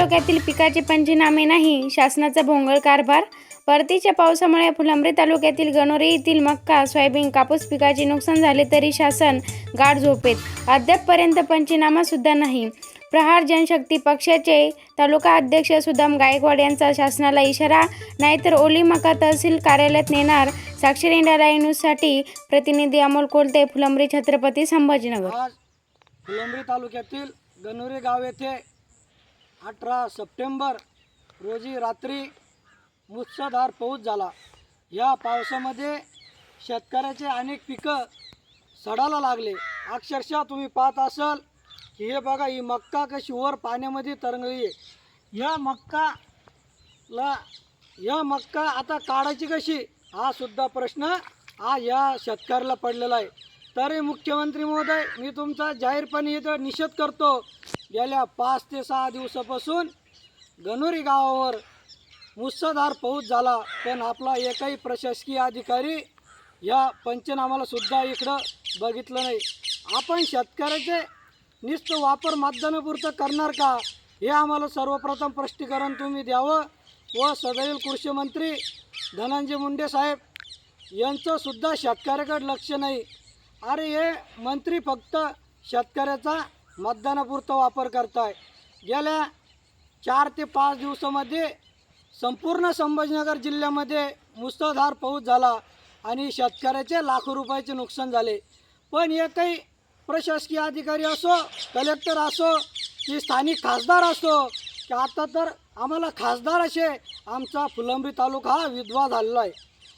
तालुक्यातील पिकाचे पंचनामे नाही शासनाचा भोंगळ कारभार परतीच्या पावसामुळे फुलंब्री तालुक्यातील गणोरी येथील मक्का सोयाबीन कापूस पिकाचे नुकसान झाले तरी शासन गाढ झोपेत. अद्यापपर्यंत पंचनामा सुद्धा नाही. प्रहार जनशक्ती पक्षाचे तालुका अध्यक्ष सुदाम गायकवाड यांचा शासनाला इशारा नाहीतर ओली मका तहसील कार्यालयात नेणार साक्षर इंडिया लाईव्ह न्यूजसाठी प्रतिनिधी अमोल कोलते फुलंब्री छत्रपती संभाजीनगर. फुलंब्री तालुक्यातील गणोरे गाव येथे अठरा सप्टेंबर रोजी रात्री मुसळधार पाऊस झाला. या पावसामध्ये शेतकऱ्याचे अनेक पिकं सडायला लागले. अक्षरशः तुम्ही पाहत असाल की हे बघा ही मक्का कशी वर पाण्यामध्ये तरंगली आहे. या मक्काला या मक्का आता काढायची कशी? हा सुद्धा प्रश्न हा या शेतकऱ्याला पडलेला आहे. तरी मुख्यमंत्री महोदय मी तुमचा जाहीरपणे इथं निषेध करतो. गेल्या पाच ते सहा दिवसापासून गणोरी गावावर मुसळधार पाऊस झाला. पण आपला एकही प्रशासकीय अधिकारी या पंचनामाला सुद्धा इकडं बघितलं नाही. आपण शेतकऱ्याचे निस्त वापर मतदानापुरतं करणार का? हे आम्हाला सर्वप्रथम स्पष्टीकरण तुम्ही द्यावं व सदैव कृषी मंत्री धनंजय मुंडे साहेब यांचंसुद्धा शेतकऱ्याकडे लक्ष नाही. अरे हे मंत्री फक्त शेतकऱ्याचा मतदानापुरता वापर करताय. गेल्या चार ते पाच दिवसामध्ये संपूर्ण संभाजीनगर जिल्ह्यामध्ये मुसळधार पाऊस झाला आणि शेतकऱ्याचे लाखो रुपयाचे नुकसान झाले. पण एकही प्रशासकीय अधिकारी असो कलेक्टर असो की स्थानिक खासदार असो की आता तर आम्हाला खासदार असे आमचा फुलंब्री तालुका हा विधवा झालेला आहे.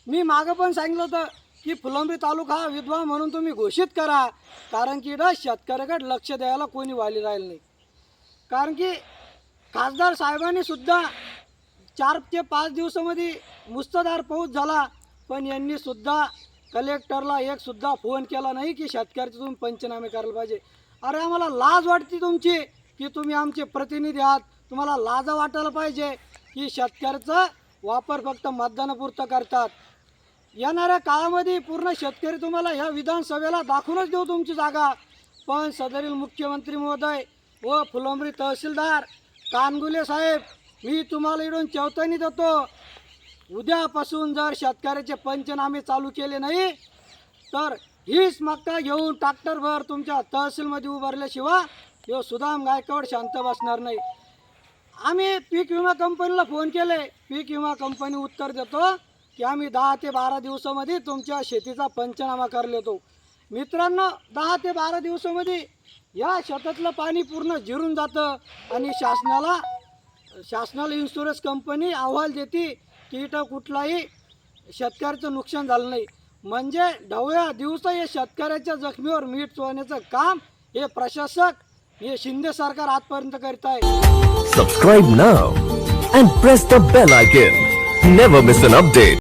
मी मागं पण सांगितलं होतं की फुलंबी तालुका हा विधवा म्हणून तुम्ही घोषित करा. कारण की इथं शेतकऱ्याकडे लक्ष द्यायला कोणी वाली राहिलं नाही. कारण की खासदार साहेबांनी सुद्धा चार ते पाच दिवसामध्ये मुस्तदार पाऊस झाला. पण यांनी सुद्धा कलेक्टरला एक सुद्धा फोन केला नाही की शेतकऱ्याचे तुम्ही पंचनामे करायला पाहिजे. अरे आम्हाला लाज वाटते तुमची की तुम्ही आमचे प्रतिनिधी आहात. तुम्हाला लाजा वाटायला पाहिजे की शेतकऱ्याचा वापर फक्त मतदानापुरतं करतात. येणाऱ्या काळामध्ये पूर्ण शेतकरी तुम्हाला ह्या विधानसभेला दाखवूनच देऊ तुमची जागा. पण सदरील मुख्यमंत्री महोदय व फुलंबरी तहसीलदार कानगुले साहेब मी तुम्हाला इकडून चेवतानी देतो. उद्यापासून जर शेतकऱ्याचे पंचनामे चालू केले नाही तर हीच मक्का घेऊन ट्रॅक्टरभर तुमच्या तहसीलमध्ये उभारल्याशिवाय यो सुदाम गायकवाड शांत बसणार नाही. आम्ही पीक विमा कंपनीला फोन केले. पीक विमा कंपनी उत्तर देतो. की आम्ही दहा ते बारा दिवसामध्ये तुमच्या शेतीचा पंचनामा करले येतो मित्रांनो दहा ते बारा दिवसामध्ये या शेतातलं पाणी पूर्ण जिरून जातं आणि शासनाला शासनाला इन्शुरन्स कंपनी अहवाल देते की इथं कुठलाही शेतकऱ्याचं नुकसान झालं नाही. म्हणजे ढवळ्या दिवसा या शेतकऱ्याच्या जखमीवर मीठ चोळण्याचं काम हे प्रशासक हे शिंदे सरकार आजपर्यंत करीत आहे. Subscribe now and press the bell icon never miss an update